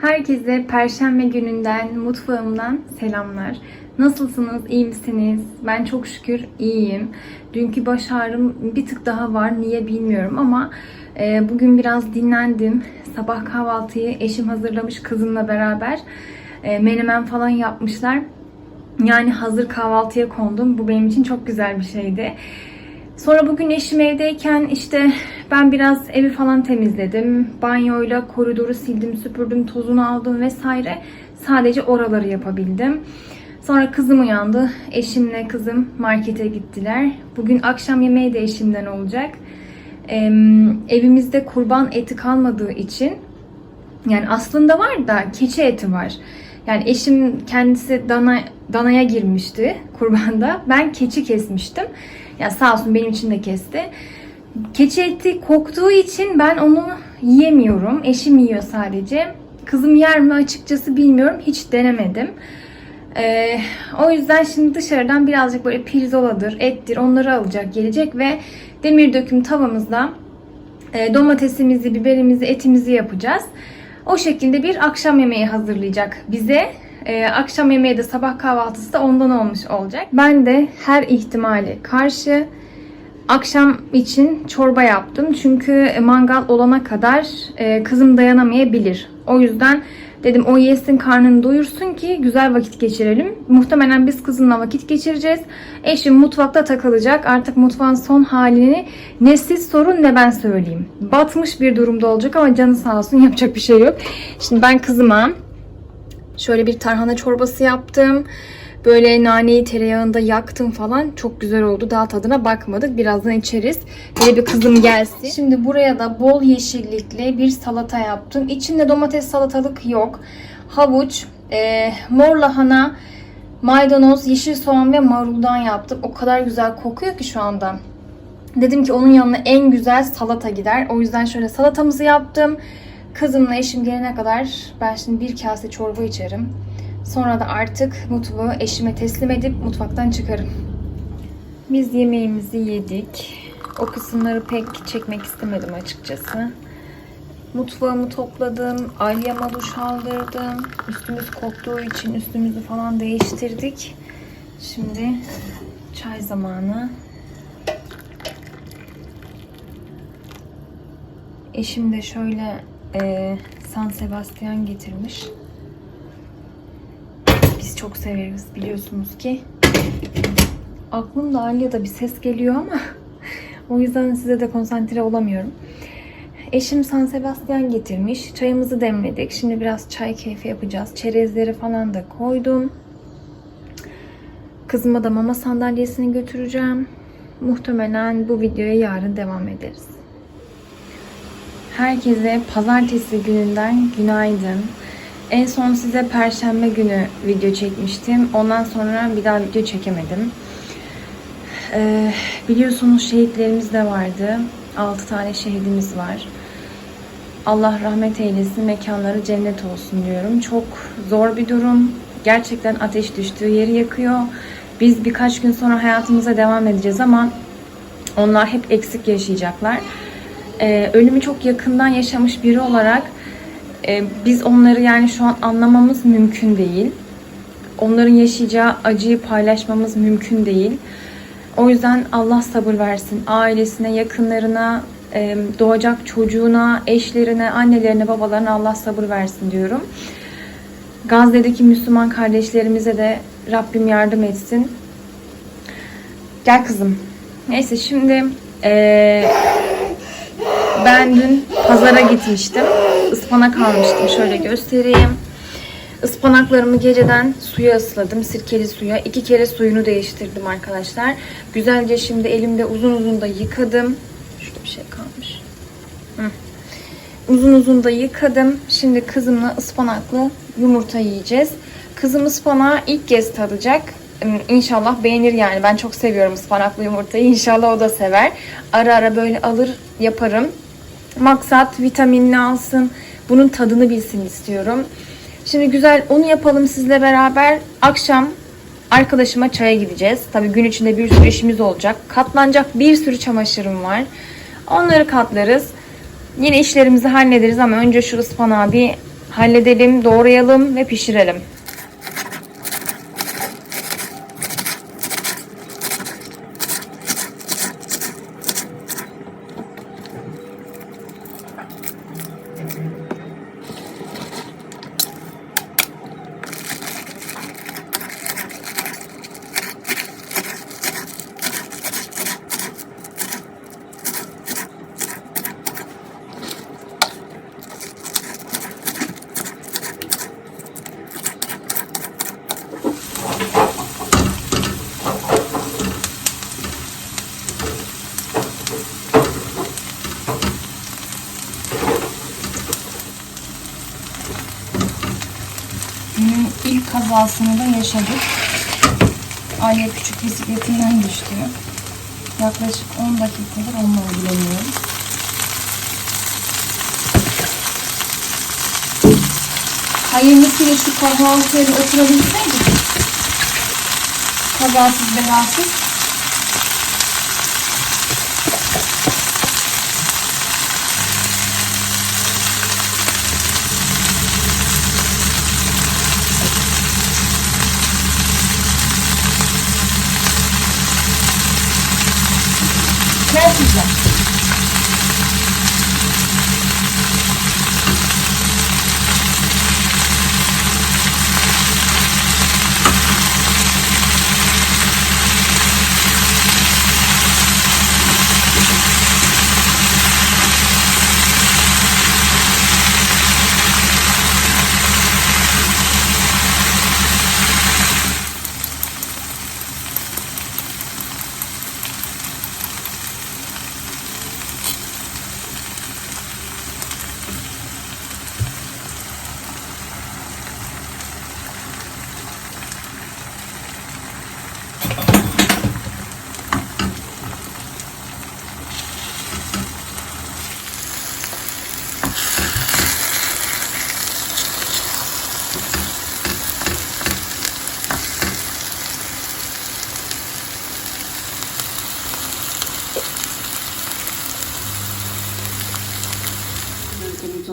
Herkese Perşembe gününden, mutfağımdan selamlar. Nasılsınız, iyi misiniz? Ben çok şükür iyiyim. Dünkü baş ağrım bir tık daha var, niye bilmiyorum ama e, bugün biraz dinlendim. Sabah kahvaltıyı eşim hazırlamış kızımla beraber. E, menemen falan yapmışlar. Yani hazır kahvaltıya kondum. Bu benim için çok güzel bir şeydi. Sonra bugün eşim evdeyken işte ben biraz evi falan temizledim. Banyoyla koridoru sildim, süpürdüm, tozunu aldım vesaire. Sadece oraları yapabildim. Sonra kızım uyandı. Eşimle kızım markete gittiler. Bugün akşam yemeği de eşimden olacak. Ee, evimizde kurban eti kalmadığı için yani aslında var da keçi eti var. Yani eşim kendisi dana danaya girmişti kurbanda. Ben keçi kesmiştim. Ya sağ olsun benim için de kesti. Keçi eti koktuğu için ben onu yiyemiyorum. Eşim yiyor sadece. Kızım yer mi açıkçası bilmiyorum. Hiç denemedim. Ee, o yüzden şimdi dışarıdan birazcık böyle pirzoladır, ettir onları alacak gelecek ve demir döküm tavamızda e, domatesimizi, biberimizi, etimizi yapacağız. O şekilde bir akşam yemeği hazırlayacak bize. Ee, akşam yemeği de sabah kahvaltısı da ondan olmuş olacak. Ben de her ihtimale karşı akşam için çorba yaptım. Çünkü mangal olana kadar e, kızım dayanamayabilir. O yüzden dedim o yesin karnını doyursun ki güzel vakit geçirelim. Muhtemelen biz kızımla vakit geçireceğiz. Eşim mutfakta takılacak. Artık mutfağın son halini ne siz sorun ne ben söyleyeyim. Batmış bir durumda olacak ama canı sağ olsun yapacak bir şey yok. Şimdi ben kızıma Şöyle bir tarhana çorbası yaptım. Böyle naneyi tereyağında yaktım falan. Çok güzel oldu. Daha tadına bakmadık. Birazdan içeriz. Böyle bir kızım gelsin. Şimdi buraya da bol yeşillikli bir salata yaptım. İçinde domates salatalık yok. Havuç, e, mor lahana, maydanoz, yeşil soğan ve maruldan yaptım. O kadar güzel kokuyor ki şu anda. Dedim ki onun yanına en güzel salata gider. O yüzden şöyle salatamızı yaptım. Kızımla eşim gelene kadar ben şimdi bir kase çorba içerim. Sonra da artık mutfağı eşime teslim edip mutfaktan çıkarım. Biz yemeğimizi yedik. O kısımları pek çekmek istemedim açıkçası. Mutfağımı topladım. Alyama duş aldırdım. Üstümüz koktuğu için üstümüzü falan değiştirdik. Şimdi çay zamanı. Eşim de şöyle e, San Sebastian getirmiş. Çok severiz biliyorsunuz ki. Aklımda Alya'da bir ses geliyor ama o yüzden size de konsantre olamıyorum. Eşim San Sebastian getirmiş. Çayımızı demledik. Şimdi biraz çay keyfi yapacağız. Çerezleri falan da koydum. Kızıma da mama sandalyesini götüreceğim. Muhtemelen bu videoya yarın devam ederiz. Herkese pazartesi gününden günaydın. En son size perşembe günü video çekmiştim. Ondan sonra bir daha video çekemedim. Ee, biliyorsunuz şehitlerimiz de vardı. 6 tane şehidimiz var. Allah rahmet eylesin, mekanları cennet olsun diyorum. Çok zor bir durum. Gerçekten ateş düştüğü yeri yakıyor. Biz birkaç gün sonra hayatımıza devam edeceğiz ama onlar hep eksik yaşayacaklar e, ölümü çok yakından yaşamış biri olarak e, biz onları yani şu an anlamamız mümkün değil. Onların yaşayacağı acıyı paylaşmamız mümkün değil. O yüzden Allah sabır versin. Ailesine, yakınlarına, e, doğacak çocuğuna, eşlerine, annelerine, babalarına Allah sabır versin diyorum. Gazze'deki Müslüman kardeşlerimize de Rabbim yardım etsin. Gel kızım. Neyse şimdi eee ben dün pazara gitmiştim. Ispanak almıştım. Şöyle göstereyim. Ispanaklarımı geceden suya ısladım. Sirkeli suya. iki kere suyunu değiştirdim arkadaşlar. Güzelce şimdi elimde uzun uzun da yıkadım. Şurada bir şey kalmış. Uzun uzun da yıkadım. Şimdi kızımla ıspanaklı yumurta yiyeceğiz. Kızım ıspanağı ilk kez tadacak. İnşallah beğenir yani. Ben çok seviyorum ıspanaklı yumurtayı. İnşallah o da sever. Ara ara böyle alır yaparım. Maksat vitaminini alsın. Bunun tadını bilsin istiyorum. Şimdi güzel onu yapalım sizle beraber. Akşam arkadaşıma çaya gideceğiz. Tabii gün içinde bir sürü işimiz olacak. Katlanacak bir sürü çamaşırım var. Onları katlarız. Yine işlerimizi hallederiz ama önce şu ıspanağı bir halledelim, doğrayalım ve pişirelim. Günün ilk kazasını da yaşadık. Aliye küçük bisikletinden düştü. Yaklaşık 10 dakikadır onunla ilgileniyorum. Hayırlısıyla şu kahvaltıya bir oturabilseydik. Kazasız belasız. Gerçekten.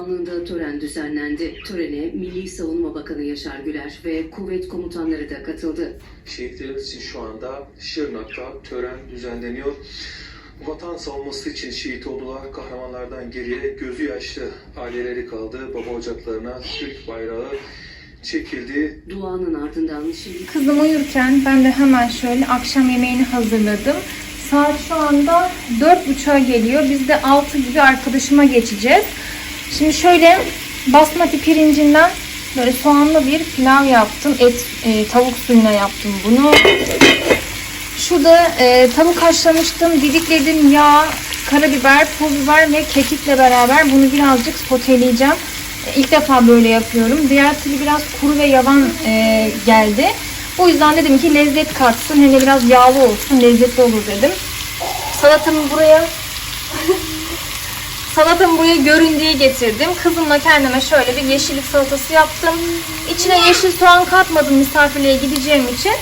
Komutanlığında tören düzenlendi. Törene Milli Savunma Bakanı Yaşar Güler ve kuvvet komutanları da katıldı. Şehitlerimiz için şu anda Şırnak'ta tören düzenleniyor. Vatan savunması için şehit oldular. Kahramanlardan geriye gözü yaşlı aileleri kaldı. Baba ocaklarına Türk bayrağı çekildi. Duanın ardından şimdi Kızım uyurken ben de hemen şöyle akşam yemeğini hazırladım. Saat şu anda 4.30'a geliyor. Biz de 6 gibi arkadaşıma geçeceğiz. Şimdi şöyle basmati pirincinden böyle soğanlı bir pilav yaptım. Et, e, tavuk suyuna yaptım bunu. Şurada e, tavuk haşlamıştım. Didikledim yağ, karabiber, pul biber ve kekikle beraber bunu birazcık soteleyeceğim. E, İlk defa böyle yapıyorum. Diğer türlü biraz kuru ve yavan e, geldi. O yüzden dedim ki lezzet katsın. Hem de biraz yağlı olsun, lezzetli olur dedim. Salatamı buraya Salatamı buraya görün diye getirdim. Kızımla kendime şöyle bir yeşillik salatası yaptım. İçine yeşil soğan katmadım misafirliğe gideceğim için.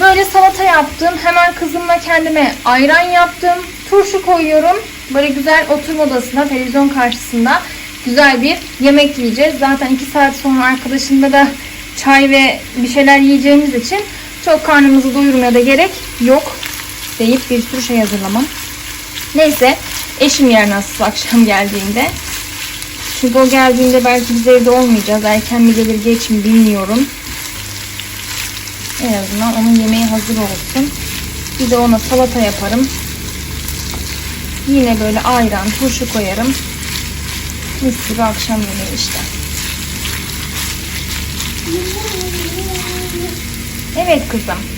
Böyle salata yaptım. Hemen kızımla kendime ayran yaptım. Turşu koyuyorum. Böyle güzel oturma odasında, televizyon karşısında güzel bir yemek yiyeceğiz. Zaten 2 saat sonra arkadaşımda da çay ve bir şeyler yiyeceğimiz için çok karnımızı doyurmaya da gerek yok deyip bir sürü şey hazırlamam. Neyse eşim yer nasıl akşam geldiğinde. Çünkü o geldiğinde belki biz evde olmayacağız. Erken mi gelir geç mi bilmiyorum. En azından onun yemeği hazır olsun. Bir de ona salata yaparım. Yine böyle ayran, turşu koyarım. Mis gibi akşam yemeği işte. Evet kızım.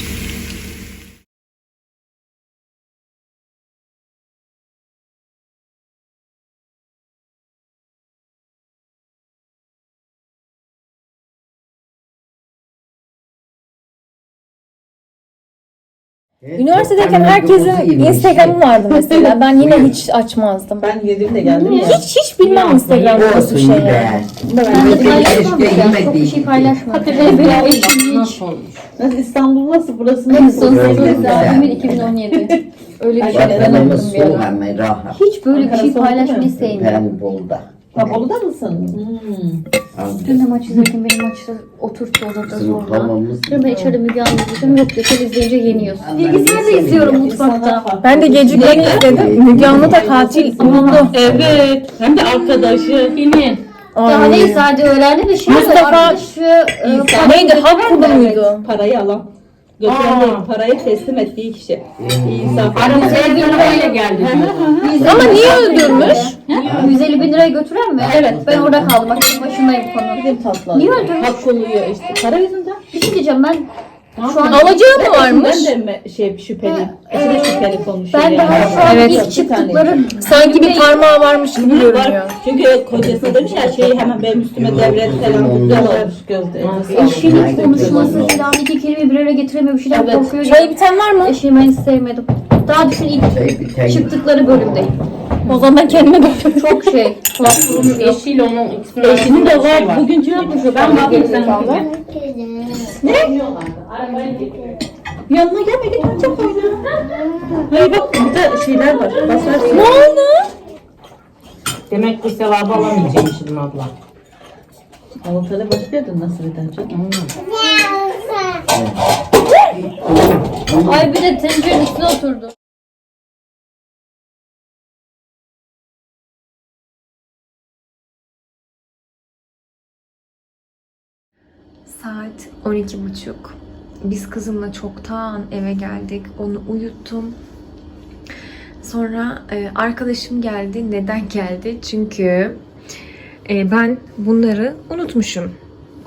Üniversitedeyken herkesin Instagram'ı vardı mesela. Ben yine hiç açmazdım. Ben yediğimde geldim ya. Hiç hiç bilmem Instagram nasıl bir şey yani. Ben de paylaşmam ya. Çok bir şey paylaşmadım. Nasıl olmuş? Nasıl İstanbul nasıl? Burası En nasıl? son Güzel. abimin 2017. Öyle bir şey ben ben anlamadım. okudum bir soğuk ara. ama rahat. Hiç böyle bir şey paylaşmayı sevmiyorum. Ben Bolu'da. Ha Bolu'da mısın? Hmm. Dün de maç izlerken benim maçta oturttu odada Bizim zorla. kalmamız. Diyorum ben içeride Müge Anlı izleyeceğim. Yok sen izleyince yeniyorsun. Bilgisayarda izliyorum mutfakta. Ben de gecikmeni istedim. Müge Anlı da katil buldu. Evet. Hem de arkadaşı. Kimin? Daha neyse hadi öğlendi de şey Mustafa- arkadaşı e, Neydi? Hak kulu muydu? Parayı alan. Götüren değil, parayı teslim ettiği kişi. İnsan. Aramızda bin lirayla geldi. Ama niye öldürmüş? 150 bin lirayı götüren mi? Evet. Ben orada kaldım. Bak başındayım konunun. Niye öldürmüş? Hak oluyor işte. Para yüzünden. Bir şey diyeceğim ben şu an Alacağı mı varmış? Ben de şey şüpheliyim. Eşi de şüpheli konuşuyor. ben daha şu an Evet. ilk çıktıkları Sanki bir parmağı varmış gibi görünüyor. Var. Çünkü kocası demiş ya şeyi hemen benim üstüme devret falan. Güzel olmuş gözde. eşinin konuşması falan iki kelime bir araya getiremiyor bir şeyler Evet. korkuyor. Çay biten var mı? Eşimi ben sevmedim. Daha düşün ilk çıktıkları bölümdeyim. O zaman ben kendime bakıyorum. Çok şey. Eşiyle onun Eşinin de var. Bugün yapmış. Ben bakayım sen. Yanına gelme git önce koyna. Hayır bak burada şeyler var. Basarsın. Ne oldu? Demek ki sevabı alamayacakmışım abla. Avutada başlıyordun nasıl canım? Ay bir de tencerenin üstüne oturdu. Saat 12.30. Biz kızımla çoktan eve geldik. Onu uyuttum. Sonra e, arkadaşım geldi. Neden geldi? Çünkü e, ben bunları unutmuşum.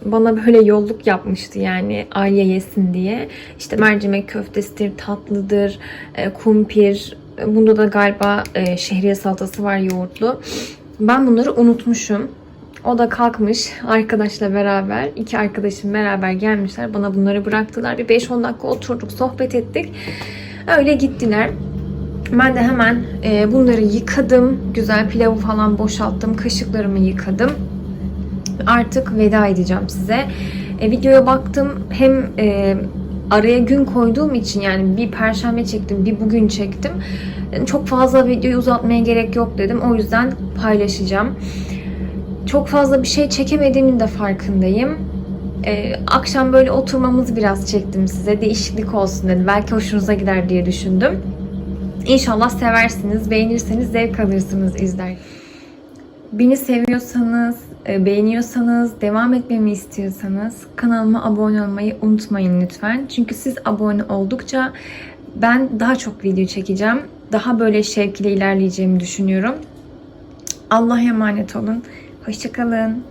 Bana böyle yolluk yapmıştı yani Alya yesin diye. İşte mercimek köftesidir, tatlıdır, e, kumpir. Bunda da galiba e, şehriye salatası var yoğurtlu. Ben bunları unutmuşum. O da kalkmış arkadaşla beraber. iki arkadaşım beraber gelmişler. Bana bunları bıraktılar. Bir 5-10 dakika oturduk, sohbet ettik. Öyle gittiler. Ben de hemen e, bunları yıkadım. Güzel pilavı falan boşalttım. Kaşıklarımı yıkadım. Artık veda edeceğim size. E, videoya baktım. Hem e, araya gün koyduğum için yani bir perşembe çektim, bir bugün çektim. E, Çok fazla videoyu uzatmaya gerek yok dedim. O yüzden paylaşacağım çok fazla bir şey çekemediğimin de farkındayım. Ee, akşam böyle oturmamızı biraz çektim size. Değişiklik olsun dedim. Belki hoşunuza gider diye düşündüm. İnşallah seversiniz, beğenirseniz zevk alırsınız izler. Beni seviyorsanız, e, beğeniyorsanız, devam etmemi istiyorsanız kanalıma abone olmayı unutmayın lütfen. Çünkü siz abone oldukça ben daha çok video çekeceğim. Daha böyle şevkle ilerleyeceğimi düşünüyorum. Allah'a emanet olun. Hoşçakalın.